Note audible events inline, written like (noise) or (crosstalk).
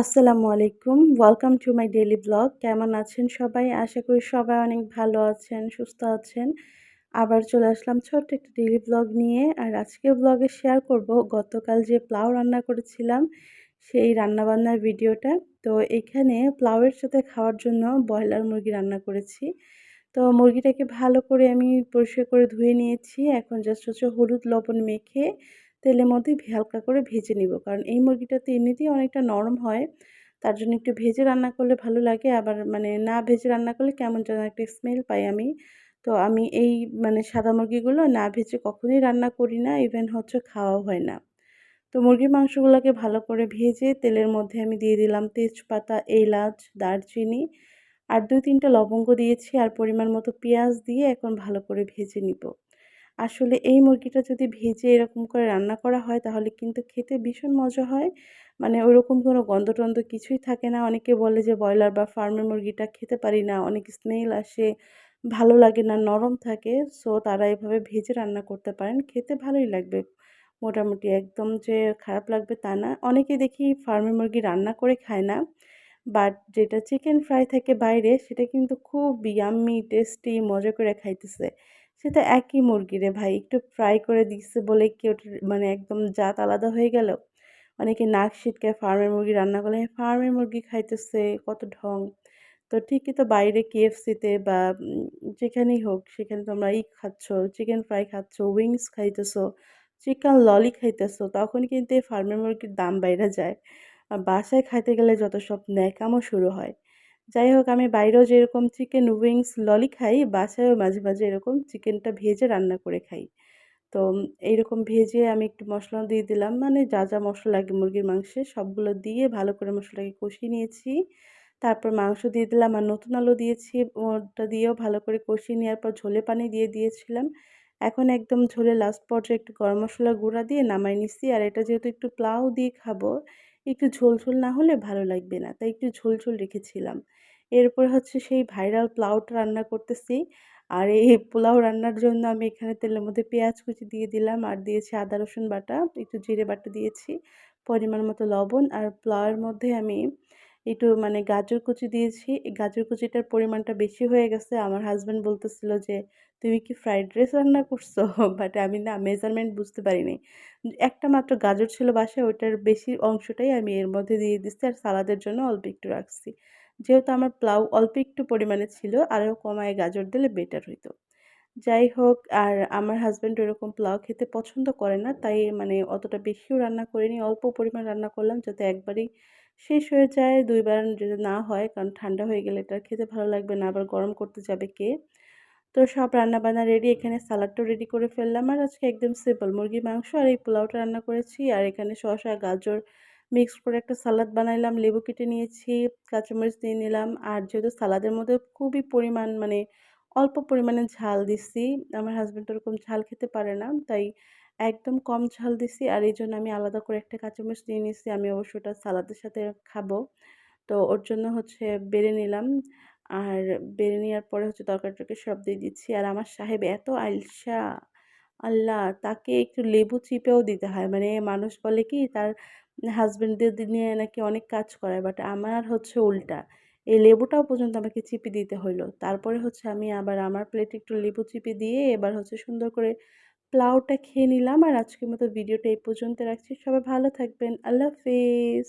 আসসালামু আলাইকুম। Welcome to my daily blog কেমন আছেন সবাই? আশা করি সবাই অনেক ভালো আছেন, সুস্থ আছেন। আবার চলে আসলাম ছোট্ট একটা ডেইলি ব্লগ নিয়ে। আর আজকে ব্লগে শেয়ার করব গতকাল যে প্লাউ রান্না করেছিলাম, সেই রান্নাবান্নার ভিডিওটা। তো এখানে প্লাউয়ের সাথে খাওয়ার জন্য ব্রয়লার মুরগি রান্না করেছি। তো মুরগিটাকে ভালো করে আমি পরিষ্কার করে ধুয়ে নিয়েছি। এখন জাস্ট হচ্ছে হলুদ লবণ মেখে তেলের মধ্যে হালকা করে ভেজে নিব। কারণ এই মুরগিটা তো এমনিতেই অনেকটা নরম হয়, তার জন্য একটু ভেজে রান্না করলে ভালো লাগে। আবার মানে না ভেজে রান্না করলে কেমন যেন একটা স্মেল পাই আমি। তো আমি এই মানে সাদা মুরগিগুলো না ভেজে কখনোই রান্না করি না ইভেন হচ্ছে খাওয়াও হয় না। তো মুরগির মাংসগুলোকে ভালো করে ভেজে তেলের মধ্যে আমি দিয়ে দিলাম তেজপাতা, এলাচ, দারচিনি আর দুই তিনটা লবঙ্গ দিয়েছি। আর পরিমাণ মতো পেঁয়াজ দিয়ে এখন ভালো করে ভেজে নিব। আসলে এই মুরগিটা যদি ভেজে এরকম করে রান্না করা হয়, তাহলে কিন্তু খেতে ভীষণ মজা হয়। মানে ওরকম কোনো গন্ধ টন্ধ কিছুই থাকে না। অনেকে বলে যে ব্রয়লার বা ফার্মের মুরগিটা খেতে পারি না, অনেক স্মেল আসে, ভালো লাগে না, নরম থাকে। সো তারা এভাবে ভেজে রান্না করতে পারেন। খেতে ভালোই লাগবে। মোটামুটি একদম যে খারাপ লাগবে তা না। অনেকে দেখি ফার্মের মুরগি রান্না করে খায় না। বাট যেটা চিকেন ফ্রাই থাকে বাইরে, সেটা কিন্তু খুব ইয়াম্মি টেস্টি মজা করে খাইতেছে। সেটা একই মুরগি রে ভাই, একটু ফ্রাই করে দিচ্ছে বলে কেউ মানে একদম জাত আলাদা হয়ে গেল? অনেকে নাক ছিটকে ফার্মের মুরগি রান্না করলে ফার্মের মুরগি খাইতেছে, কত ঢং। তো ঠিকই তো বাইরে কেএফসিতে বা যেখানেই হোক, সেখানে তোমরা ই খাচ্ছ চিকেন ফ্রাই খাচ্ছ উইংস খাইতেছো চিকেন ললি খাইতেছো, তখন কিন্তু এই ফার্মের মুরগির দাম বাইরে যায়। আর বাসায় খাইতে গেলে যত সব ন্যাকামও শুরু হয়। যাই হোক, আমি বাইরেও যেরকম চিকেন উইংস ললি খাই, বাসায়ও মাঝে মাঝে এরকম চিকেনটা ভেজে রান্না করে খাই। তো এইরকম ভেজে আমি একটু মশলা দিয়ে দিলাম মানে যা যা মশলা লাগে, মুরগির মাংসে, সবগুলো দিয়ে ভালো করে মশলাটাকে কষিয়ে নিয়েছি। তারপর মাংস দিয়ে দিলাম, আর নতুন আলু দিয়েছি, ওটা দিয়েও ভালো করে কষিয়ে নেওয়ার পর ঝোলে পানি দিয়ে দিয়েছিলাম। এখন একদম ঝোলে লাস্ট পর্যায়ে একটু গরম মশলা গুঁড়া দিয়ে নামাই নিছি, আর এটা যেহেতু একটু প্লাউ দিয়ে খাব একটু ঝোল ঝোল না হলে ভালো লাগবে না। তাই একটু ঝোল ঝোল রেখেছিলাম। এরপর হচ্ছে সেই ভাইরাল প্লাউটা রান্না করতেছি। আর এই পোলাও রান্নার জন্য আমি এখানে তেলের মধ্যে পেঁয়াজ কুচি দিয়ে দিলাম। আর দিয়েছি আদা, রসুন বাটা, একটু জিরে বাটা দিয়েছি, পরিমাণ মতো লবণ। আর পোলাওয়ের মধ্যে আমি একটু মানে গাজর কুচি দিয়েছি। গাজর কুচিটার পরিমাণটা বেশি হয়ে গেছে। আমার হাজব্যান্ড বলতেছিল যে, তুমি কি ফ্রাইড রাইস রান্না করছ? (laughs) বাট আমি না মেজারমেন্ট বুঝতে পারিনি। একটা মাত্র গাজর ছিল বাসায় ওইটার বেশি অংশটাই আমি এর মধ্যে দিয়ে দিচ্ছি আর সালাদের জন্য অল্প একটু রাখছি। যেহেতু আমার প্লাউ অল্প একটু পরিমাণে ছিল, আরও কমায় গাজর দিলে বেটার হইতো। যাই হোক, আর আমার হাজব্যান্ড ওরকম পোলাও খেতে পছন্দ করে না, তাই মানে অতটা বেশিও রান্না করিনি, অল্প পরিমাণ রান্না করলাম যাতে একবারই শেষ হয়ে যায়, দুইবার যদি না হয়, কারণ ঠান্ডা হয়ে গেলে এটা খেতে ভালো লাগবে না, আবার গরম করতে যাবে কে? তো সব রান্নাবান্না রেডি এখানে সালাডটাও রেডি করে ফেললাম। আর আজকে একদম সিম্পল মুরগির মাংস আর এই পোলাওটা রান্না করেছি। আর এখানে শসা, গাজর মিক্স করে একটা সালাদ বানাইলাম, লেবু কেটে নিয়েছি, কাঁচামরিচ দিয়ে নিলাম। আর যেহেতু সালাদের মধ্যে খুবই পরিমাণ মানে অল্প পরিমাণে ঝাল দিছি। আমার হাজব্যান্ড ওরকম ঝাল খেতে পারে না, তাই একদম কম ঝাল দিছি। আর এই জন্য আমি আলাদা করে একটা কাঁচামরিচ নিয়ে নিছি, আমি অবশ্য ওটা সালাদের সাথে খাব। তো ওর জন্য হচ্ছে বেড়ে নিলাম। আর বেড়ে নেওয়ার পরে হচ্ছে তরকারিটাকে সব দিয়ে দিচ্ছি। আর আমার সাহেব এত আলসা আল্লাহ তাকে একটু লেবু চিপেও দিতে হয়। মানে মানুষ বলে কি, তার হাজব্যান্ডদের নিয়ে নাকি অনেক কাজ করায় বাট আমার হচ্ছে উল্টা। এই লেবুটাও পর্যন্ত আমাকে চিপে দিতে হলো তারপরে হচ্ছে আমি আবার আমার প্লেটে একটু লেবু চিপে দিয়ে এবার হচ্ছে সুন্দর করে প্লাউটা খেয়ে নিলাম। আর আজকের মতো ভিডিওটা এই পর্যন্ত রাখছি। সবাই ভালো থাকবেন। আল্লাহ হাফিজ।